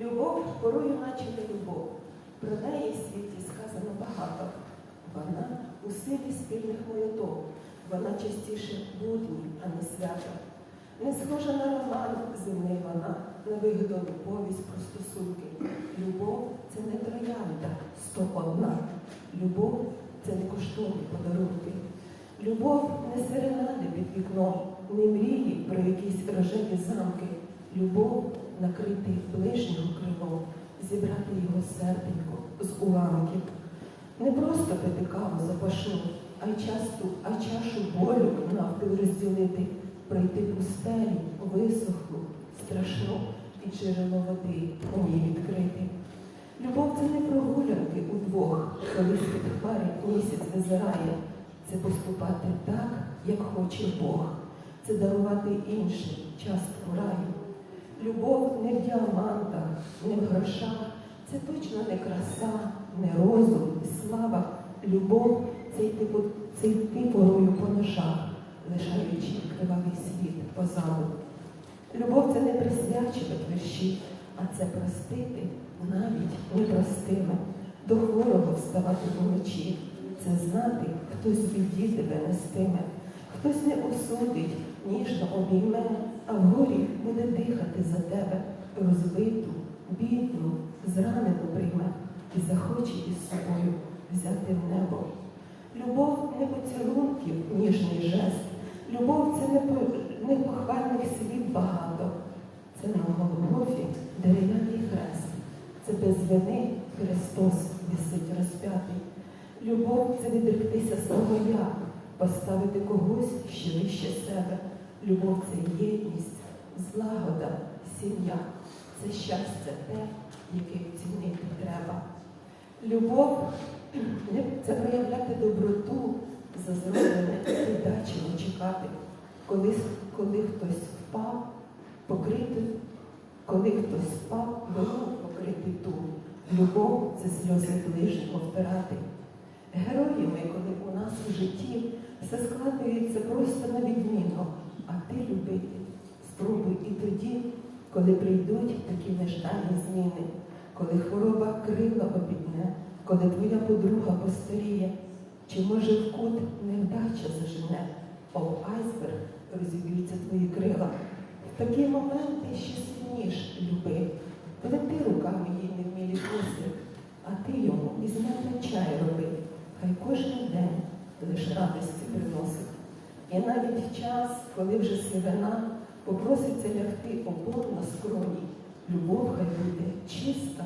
Любов порою наче не любов. Про неї в світі сказано багато. Вона у силі спільних молитов. Вона частіше будні, а не свято. Не схожа на роман земний вона, на вигадану повість про стосунки. Любов це не троянда, сто одна. Любов це не коштовні подарунки. Любов не серенади під вікном, не мрії про якісь рожеві замки. Любов накрити ближнього крилом, зібрати його серденько з уламків. Не просто пити каву за пашу, а й часту, а чашу болю навпіл розділити, пройти пустелі, висохлу, страшну і джерело води у ній відкрити. Любов це не прогулянки удвох, коли з-під хмарі місяць визирає. Це поступати так, як хоче Бог. Це дарувати іншим частку раю. Любов не в діамантах, не в грошах. Це точно не краса, не розум, і слава. Любов це йти, це йти порою по ножах, лишаючи кривавий світ позаду. Любов це не присвячувати вірші, а це простити навіть непростими, до хворого вставати вночі. Це знати, хтось в біді тебе нестиме, хтось не осудить, ніжно обійме, а в горі буде дихати за тебе, розбиту, бідну, зранену прийме і захоче із собою взяти в небо. Любов не поцілунків, ніжний жест. Любов це не, по, не похвальних слів багато. Це на Голгофі дерев'яний хрест. Це без вини Христос висить розп'ятий. Любов це відректися свого я, поставити когось ще вище себе. Любов це єдність, злагода, сім'я. Це щастя те, яке цінити треба. Любов це проявляти доброту, зазроблене віддачево чекати, коли, коли хтось впав, покрити, коли хтось впав, вину покрити ту. Любов це сльози ближнього втирати. Героями, коли у нас у житті все складається просто на відміну, а ти любити спробуй і тоді, коли прийдуть такі неждані зміни, коли хвороба крила обідне, коли твоя подруга постаріє, чи може в кут невдача зажене, в айсберг розіб'ються твої крила. В такі моменти ще сильніш люби. Плети руками їй невмілі коси, а ти йому із чай роби. Хай кожен лише радості приносить. І навіть час, коли вже сивина попроситься лягти обор на скроні, любов хай буде чиста.